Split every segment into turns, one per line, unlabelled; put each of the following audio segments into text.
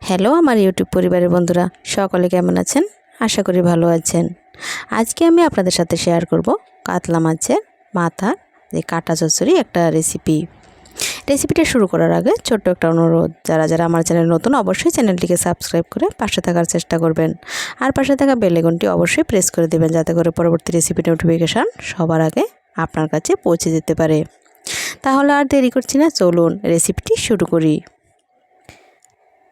Hello আমার YouTube পরিবারের বন্ধুরা, সকলে কেমন আছেন? আশা করি ভালো আছেন। আজকে আমি আপনাদের সাথে শেয়ার করব কাতলা মাছের মাথা, যে কাটা চচ্চড়ি একটা রেসিপি রেসিপিটা শুরু করার আগে ছোট্ট একটা অনুরোধ, যারা যারা আমার চ্যানেল নতুন অবশ্যই চ্যানেলটিকে সাবস্ক্রাইব করে পাশে থাকার চেষ্টা করবেন। আর পাশে থাকা বেলেগনটি অবশ্যই প্রেস করে দেবেন, যাতে করে পরবর্তী রেসিপি নোটিফিকেশান সবার আগে আপনার কাছে পৌঁছে যেতে পারে। তাহলে আর দেরি করছি না, চলুন রেসিপিটি শুরু করি।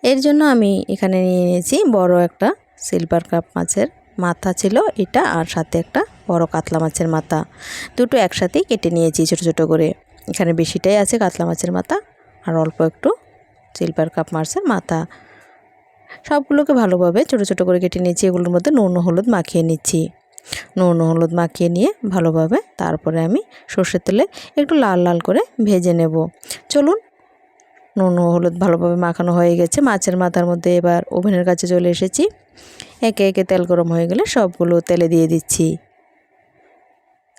এর জন্য আমি এখানে নিয়ে নিয়েছি বড় একটা সিলভার কাপ মাছের মাথা ছিল এটা আর সাথে একটা বড় কাতলা মাছের মাথা। দুটো একসাথেই কেটে নিয়েছি ছোট ছোট করে। এখানে বেশিটাই আছে কাতলা মাছের মাথা আর অল্প একটু সিলভার কাপ মাছের মাথা। সবগুলোকে ভালোভাবে ছোট ছোট করে কেটে নিয়েছি, এগুলোর মধ্যে নুন হলুদ মাখিয়ে নিচ্ছি। নুন হলুদ মাখিয়ে নিয়ে ভালোভাবে তারপরে আমি সর্ষের তেলে একটু লাল লাল করে ভেজে নেব। চলুন নুন হলুদ ভালোভাবে মাখানো হয়ে গেছে। মাছের মাথার মধ্যে এবার ওভেনের কাছে চলে এসেছি। একে একে তেল গরম হয়ে গেলে সবগুলো তেলে দিয়ে দিচ্ছি।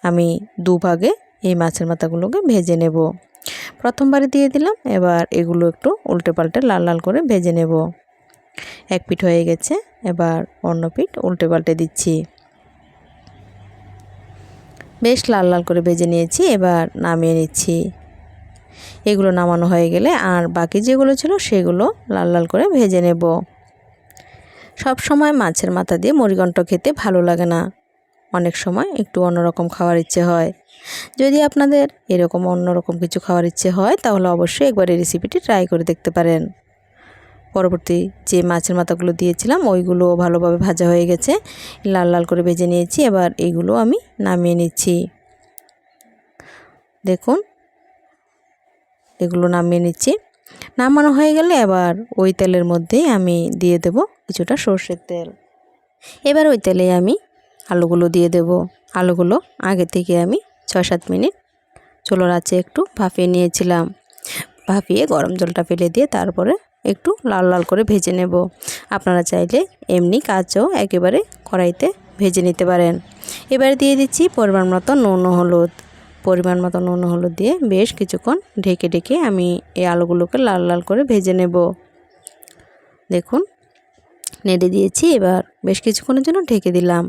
আমি দুভাগে এই মাছের মাথাগুলোকে ভেজে নেব। প্রথমবারে দিয়ে দিলাম, এবার এগুলো একটু উল্টে পাল্টে লাল লাল করে ভেজে নেব। এক পিঠ হয়ে গেছে, এবার অন্য পিঠ উল্টে পাল্টে দিচ্ছি। বেশ লাল লাল করে ভেজে নিয়েছি, এবার নামিয়ে নিচ্ছি। এগুলো নামানো হয়ে গেলে আর বাকি যেগুলো ছিল সেগুলো লাল লাল করে ভেজে নেব। সব সময় মাছের মাথা দিয়ে মুড়িঘণ্ট খেতে ভালো লাগে না। অনেক সময় একটু অন্যরকম খাওয়ার ইচ্ছে হয়। যদি আপনাদের এরকম অন্যরকম কিছু খাওয়ার ইচ্ছে হয়, তাহলে অবশ্যই একবার এই রেসিপিটি ট্রাই করে দেখতে পারেন। পরবর্তী যে মাছের মাথাগুলো দিয়েছিলাম, ওইগুলো ভালোভাবে ভাজা হয়ে গেছে। লাল লাল করে ভেজে নিয়েছি। এবার এইগুলো আমি নামিয়ে নিচ্ছি। দেখুন এগুলো নামিয়ে নিচ্ছি। নামানো হয়ে গেলে এবার ওই তেলের মধ্যেই আমি দিয়ে দেব কিছুটা সর্ষের তেল। এবার ওই তেলে আমি আলুগুলো দিয়ে দেব। আলুগুলো আগে থেকে আমি ছয় সাত মিনিট চুলোর আছে একটু ভাপিয়ে নিয়েছিলাম। ভাপিয়ে গরম জলটা ফেলে দিয়ে তারপরে একটু লাল লাল করে ভেজে নেব। আপনারা চাইলে এমনি কাঁচাও একেবারে কড়াইতে ভেজে নিতে পারেন। এবারে দিয়ে দিচ্ছি পরিমাণ মতো নুন হলুদ। পরিমাণ মতো নুন, হলুদ দিয়ে বেশ কিছুক্ষণ ঢেকে ঢেকে আমি এই আলুগুলোকে লাল লাল করে ভেজে নেব। দেখুন, নেড়ে দিয়েছি, এবার বেশ কিছুক্ষণের জন্য ঢেকে দিলাম।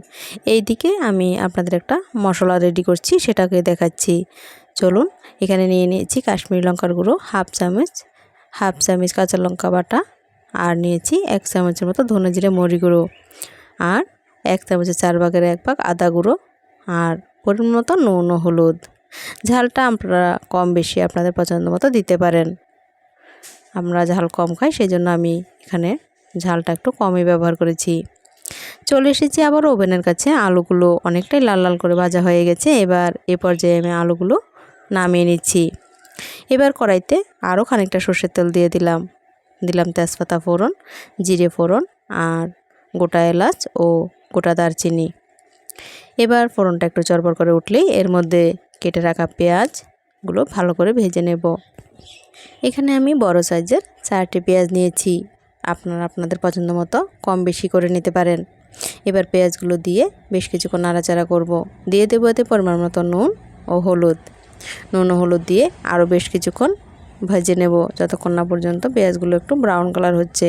এই দিকে আমি আপনাদের একটা মশলা রেডি করছি, সেটাকে দেখাচ্ছি। চলুন, এখানে নিয়ে নিয়েছি কাশ্মীরি লঙ্কার গুঁড়ো, হাফ চামচ হাফ চামচ কাঁচা লঙ্কা বাটা, আর নিয়েছি এক চামচের মতো ধনে জিরে মরি গুঁড়ো, আর এক চামচের চার ভাগের এক ভাগ আদা গুঁড়ো, আর পরিমাণ মতো নুন হলুদ। ঝালটা আপনারা কম বেশি আপনাদের পছন্দ মতো দিতে পারেন। আমরা ঝাল কম খাই সেই জন্য আমি এখানে ঝালটা একটু কমই ব্যবহার করেছি। চলে এসেছি আবার ওভেনের কাছে, আলুগুলো অনেকটাই লাল লাল করে ভাজা হয়ে গেছে, এবার এ পর্যায়ে আমি আলুগুলো নামিয়ে নিচ্ছি। এবার কড়াইতে আরও খানিকটা সর্ষের তেল দিয়ে দিলাম। দিলাম তেজপাতা ফোড়ন, জিরে ফোড়ন আর গোটা এলাচ ও গোটা দারচিনি। এবার ফোড়নটা একটু চরবর করে উঠলেই এর মধ্যে কেটে রাখা পেঁয়াজগুলো ভালো করে ভেজে নেব। এখানে আমি বড় সাইজের চারটি পেঁয়াজ নিয়েছি। আপনারা আপনাদের পছন্দ মতো কম বেশি করে নিতে পারেন। এবার পেঁয়াজগুলো দিয়ে বেশ কিছুক্ষণ নাড়াচাড়া করব। দিয়ে দেবো এতে পরিমাণ মতো নুন ও হলুদ। নুন ও হলুদ দিয়ে আরও বেশ কিছুক্ষণ ভেজে নেব যতক্ষণ না পর্যন্ত পেঁয়াজগুলো একটু ব্রাউন কালার হচ্ছে।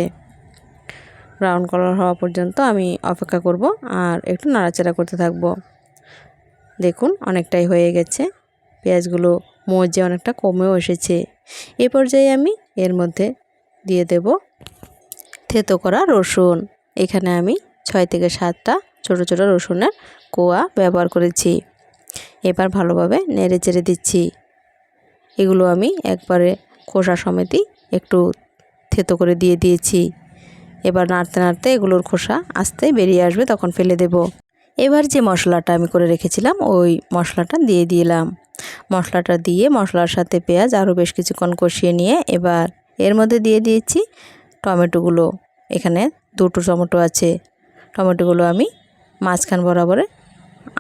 ব্রাউন কালার হওয়া পর্যন্ত আমি অপেক্ষা করব আর একটু নাড়াচাড়া করতে থাকব। দেখুন, অনেকটাই হয়ে গেছে। পেঁয়াজগুলো মজে অনেকটা কমেও এসেছে। এ পর্যায়ে আমি এর মধ্যে দিয়ে দেব থেতো করা রসুন। এখানে আমি ছয় থেকে সাতটা ছোট ছোট রসুনের কোয়া ব্যবহার করেছি। এবার ভালোভাবে নেড়ে চেড়ে দিচ্ছি। এগুলো আমি একবারে খোসা সমেতই একটু থেতো করে দিয়ে দিয়েছি। এবার নাড়তে নাড়তে এগুলোর খোসা আস্তে বেরিয়ে আসবে, তখন ফেলে দেব। এবার যে মশলাটা আমি করে রেখেছিলাম, ওই মশলাটা দিয়ে দিলাম। মশলাটা দিয়ে মশলার সাথে পেঁয়াজ আরও বেশ কিছুক্ষণ কষিয়ে নিয়ে এবার এর মধ্যে দিয়ে দিয়েছি টমেটোগুলো। এখানে দুটো টমেটো আছে। টমেটোগুলো আমি মাঝখান বরাবরে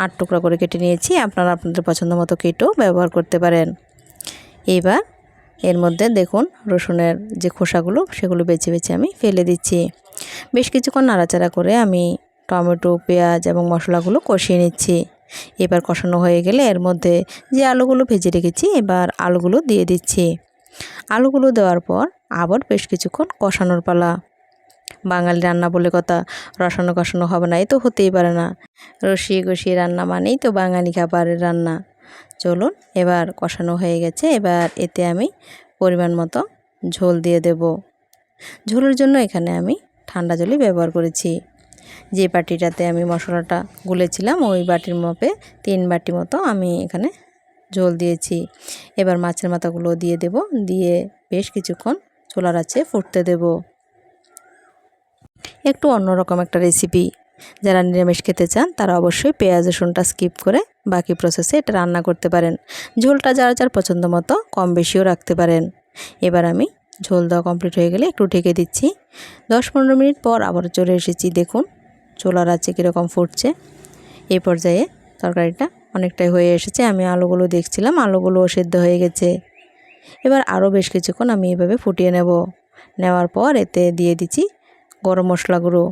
আট টুকরা করে কেটে নিয়েছি। আপনারা আপনাদের পছন্দ মতো কেটেও ব্যবহার করতে পারেন। এবার এর মধ্যে দেখুন রসুনের যে খোসাগুলো, সেগুলো বেছে বেছে আমি ফেলে দিচ্ছি। বেশ কিছুক্ষণ নাড়াচাড়া করে আমি টমেটো, পেঁয়াজ এবং মশলাগুলো কষিয়ে নিচ্ছি। এবার কষানো হয়ে গেলে এর মধ্যে যে আলুগুলো ভেজে রেখেছি, এবার আলুগুলো দিয়ে দিচ্ছি। আলুগুলো দেওয়ার পর আবার বেশ কিছুক্ষণ কষানোর পালা। বাঙালি রান্না বলে কথা, রসানো কষানো হবে না এই তো হতেই পারে না। রসিয়ে কষিয়ে রান্না মানেই তো বাঙালি খাবারের রান্না। চলুন, এবার কষানো হয়ে গেছে, এবার এতে আমি পরিমাণ মতো ঝোল দিয়ে দেব। ঝোলের জন্য এখানে আমি ঠান্ডা জলই ব্যবহার করেছি। যে বাটিটাতে আমি মশলাটা গুলেছিলাম, ওই বাটির মাপে তিন বাটি মতো আমি এখানে ঝোল দিয়েছি। এবার মাছের মাথাগুলো দিয়ে দেব, দিয়ে বেশ কিছুক্ষণ চোলার আছে ফুটতে দেব। একটু অন্যরকম একটা রেসিপি যারা নিরামিষ খেতে চান, তারা অবশ্যই পেঁয়াজ, রসুনটা স্কিপ করে বাকি প্রসেসে এটা রান্না করতে পারেন। ঝোলটা যার যার পছন্দ মতো কম বেশিও রাখতে পারেন। এবার আমি ঝোল দেওয়া কমপ্লিট হয়ে গেলে একটু ঢেকে দিচ্ছি। দশ পনেরো মিনিট পর আবার চলে এসেছি, দেখুন। চোলার আছে কীরকম ফুটছে, এই পর্যায়ে তরকারিটা অনেকটাই হয়ে এসেছে। আমি আলুগুলো দেখছিলাম, আলুগুলোও সেদ্ধ হয়ে গেছে। এবার আরও বেশ কিছুক্ষণ আমি এভাবে ফুটিয়ে নেব। নেওয়ার পর এতে দিয়ে দিচ্ছি গরম মশলা গুঁড়ো।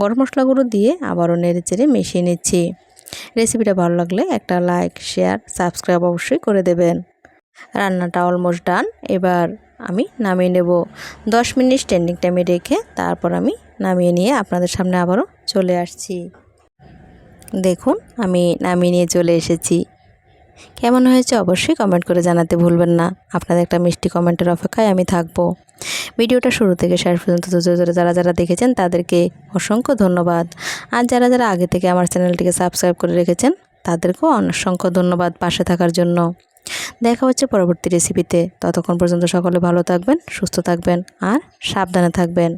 গরম মশলা গুঁড়ো দিয়ে আবারও নেড়ে চেড়ে মিশিয়ে নিচ্ছি। রেসিপিটা ভালো লাগলে একটা লাইক, শেয়ার, সাবস্ক্রাইব অবশ্যই করে দেবেন। রান্নাটা অলমোস্ট ডান, এবার আমি নামিয়ে নেব। দশ মিনিট স্ট্যান্ডিং টাইমে রেখে তারপর আমি নামিয়ে নিয়ে আপনাদের সামনে আবারও চলে আসছি। দেখুন, আমি নামিয়ে নিয়ে চলে এসেছি। কেমন হয়েছে অবশ্যই কমেন্ট করে জানাতে ভুলবেন না। আপনাদের একটা মিষ্টি কমেন্টের অপেক্ষায় আমি থাকব। ভিডিওটা শুরু থেকে শেষ পর্যন্ত ধরে যারা যারা দেখেছেন, তাদেরকে অসংখ্য ধন্যবাদ। আর যারা যারা আগে থেকে আমার চ্যানেলটিকে সাবস্ক্রাইব করে রেখেছেন, তাদেরকেও অসংখ্য ধন্যবাদ পাশে থাকার জন্য। দেখা হচ্ছে পরবর্তী রেসিপিতে ততক্ষণ পর্যন্ত সকলে ভালো থাকবেন, সুস্থ থাকবেন, আর সাবধানে থাকবেন।